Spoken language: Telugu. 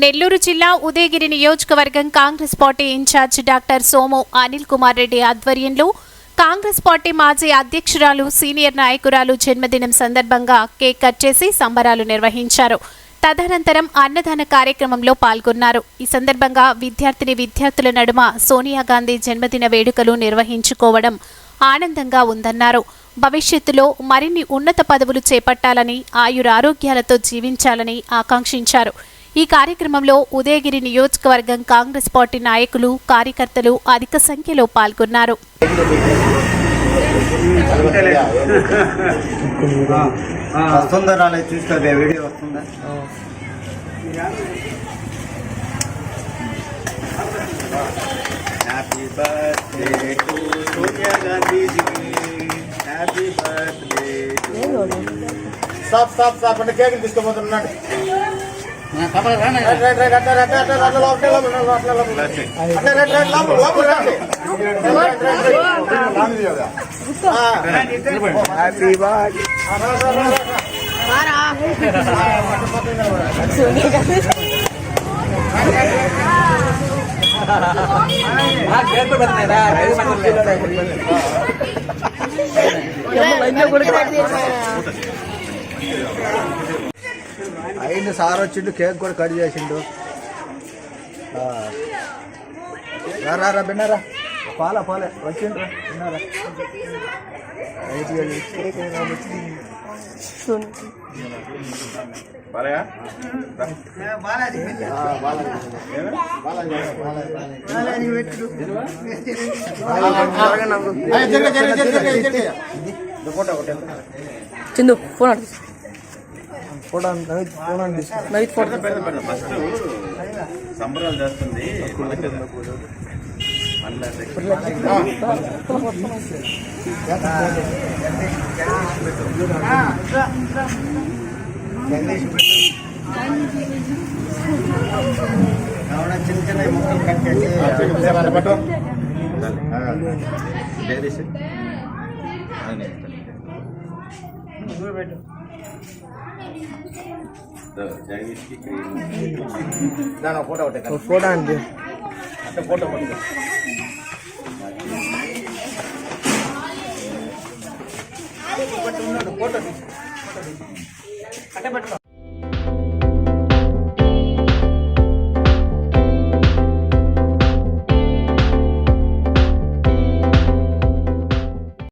నెల్లూరు జిల్లా ఉదయగిరి నియోజకవర్గం Congress party incharge doctor Somu Anil Kumar Reddy ఆధ్వర్యంలో కాంగ్రెస్ పార్టీ మాజీ అధ్యక్షురాలు సీనియర్ నాయకురాలు జన్మదినం సందర్భంగా కేక్ కట్ చేసి సంబరాలు నిర్వహించారు. తదనంతరం అన్నదాన కార్యక్రమంలో పాల్గొన్నారు. ఈ సందర్భంగా విద్యార్థిని విద్యార్థుల నడుమ సోనియా గాంధీ జన్మదిన వేడుకలు నిర్వహించుకోవడం ఆనందంగా ఉందన్నారు. భవిష్యత్తులో మరిన్ని ఉన్నత పదవులు చేపట్టాలని ఆయురారోగ్యాలతో జీవించాలని ఆకాంక్షించారు. ఈ కార్యక్రమంలో ఉదయగిరి నియోజకవర్గం కాంగ్రెస్ పార్టీ నాయకులు కార్యకర్తలు అధిక సంఖ్యలో పాల్గొన్నారు. వస్తుందా? రాలేదు చూసుకోదే వీడియో వస్తుందా happy birthday to Sonia Gandhiji happy birthday stop stop stop అంటే కేక్ తీసుకోబోతున్నాడు హ్యాపీ బర్త్డే అయిన సార్ వచ్చిండు కేక్ కూడా కట్ చేసిండు. రా రా బిన్నారా పాల పాలే వచ్చిండ్రా బిన్నారా చందు ఫోన్ అడుగు సంబరాలు చేస్తుంది. చిన్న చిన్న ముక్కలు కట్ చేసి జగదీష్కి நான் ஃபோட்டோ விட்டேன் ஃபோட்டோ அண்டு அந்த ஃபோட்டோ மட்டும் ஃபோட்டோ கட்டப்பட்டு